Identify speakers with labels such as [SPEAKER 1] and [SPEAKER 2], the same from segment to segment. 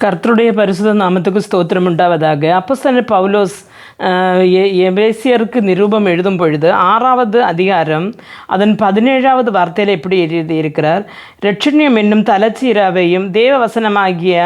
[SPEAKER 1] கர்த்தருடைய பரிசுத்த நாமத்துக்கு ஸ்தோத்திரம் உண்டாவதாக அப்போஸ்தலர் பவுலோஸ் அஹ், எ- எபேசியருக்கு நிரூபம் எழுதும் பொழுது ஆறாவது அதிகாரம் அதன் பதினேழாவது வார்த்தையில் எப்படி எழுதியிருக்கிறார் ரட்சண்யம் என்னும் தலச்சீராவையும் தேவ வசனமாகிய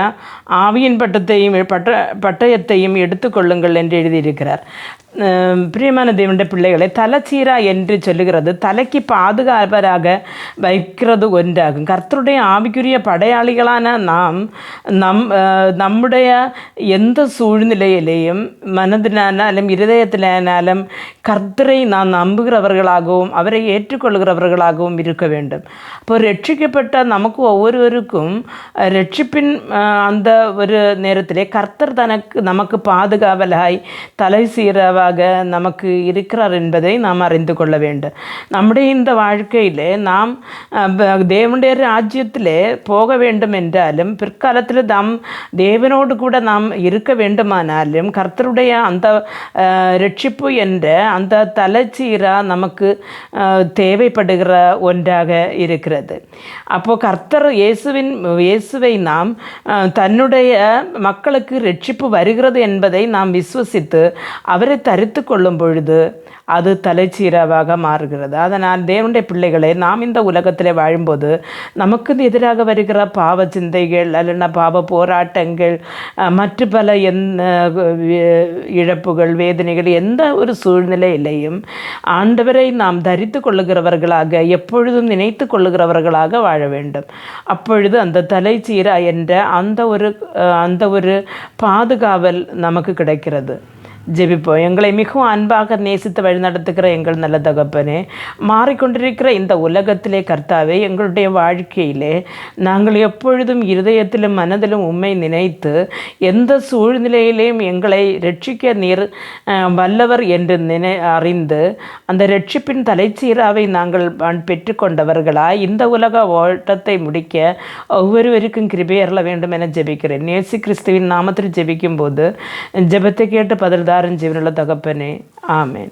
[SPEAKER 1] ஆவியின் பட்டத்தையும் பட்ட பட்டயத்தையும் எடுத்துக்கொள்ளுங்கள் என்று எழுதியிருக்கிறார் அஹ், பிரியமான தேவனுடைய பிள்ளைகளை தலைச்சீரா என்று சொல்லுகிறது தலைக்கு பாதுகாப்பராக வைக்கிறது ஒன்றாகும் கர்த்தருடைய ஆவிக்குரிய படையாளிகளான நாம் நம் நம்முடைய எந்த சூழ்நிலையிலேயும் மனதினாலும் இருதயத்தினாலும் கர்த்தரை நாம் நம்புகிறவர்களாகவும் அவரை ஏற்றுக்கொள்கிறவர்களாகவும் இருக்க வேண்டும் இப்போ ரட்சிக்கப்பட்ட நமக்கு ஒவ்வொருவருக்கும் ரட்சிப்பின் அந்த ஒரு நேரத்திலே கர்த்தர் தனக்கு நமக்கு பாதுகாவலாய் தலை சீராவாக நமக்கு இருக்கிறார் என்பதை நாம் அறிந்து கொள்ள வேண்டும். நம்முடைய இந்த வாழ்க்கையில் நாம் தேவனுடைய ராஜ்யத்தில் போக வேண்டும் என்றாலும் பிற்காலத்தில் நாம் தேவனோடு கூட நாம் இருக்க வேண்டுமானாலும் கர்த்தருடைய அந்த ரட்சிப்பு என்ற அந்த தலைச்சீரா நமக்கு தேவைப்படுகிற ஒன்றாக இருக்கிறது. அப்போ கர்த்தர் இயேசுவின் இயேசுவை நாம் தன்னுடைய மக்களுக்கு ரட்சிப்பு வருகிறது என்பதை நாம் விசுவசித்து அவரை தரித்து கொள்ளும் பொழுது அது தலைச்சீராவாக மாறுகிறது. அதனால் தேவனுடைய பிள்ளைகளை நாம் இந்த உலகத்தில் வாழும்போது நமக்கு எதிராக வருகிற பாவ சிந்தைகள் அல்லனா பாவ போராட்டங்கள் அஹ், மற்ற பல எந்த இழப்புகள் வேதனைகள் எந்த ஒரு சூழ்நிலையிலையும் ஆண்டவரை நாம் தரித்து கொள்ளுகிறவர்களாக எப்பொழுதும் நினைத்து கொள்ளுகிறவர்களாக வாழ வேண்டும். அப்பொழுது அந்த தலைச்சீரா என்ற அந்த ஒரு அந்த ஒரு பாதுகாவல் நமக்கு கிடைக்கிறது. ஜெபிப்போம். எங்களை மிகவும் அன்பாக நேசித்து வழிநடத்துகிற எங்கள் நல்ல தகப்பனே மாறிக்கொண்டிருக்கிற இந்த உலகத்திலே கர்த்தாவே எங்களுடைய வாழ்க்கையிலே நாங்கள் எப்பொழுதும் இருதயத்திலும் மனதிலும் உண்மை நினைத்து எந்த சூழ்நிலையிலேயும் எங்களை ரட்சிக்க நீர் வல்லவர் என்று நினை அறிந்து அந்த ரட்சிப்பின் தலைச்சீராவை நாங்கள் பெற்றுக்கொண்டவர்களாய் இந்த உலக ஓட்டத்தை முடிக்க ஒவ்வொருவருக்கும் கிருபையறல வேண்டும் என ஜெபிக்கிறேன். நேசி கிறிஸ்துவின் நாமத்தில் ஜெபிக்கும்போது ஜெபத்தை கேட்டு பதில் ഉദാരൻ ജീവനുള്ള തകപ്പനെ. ആമേൻ.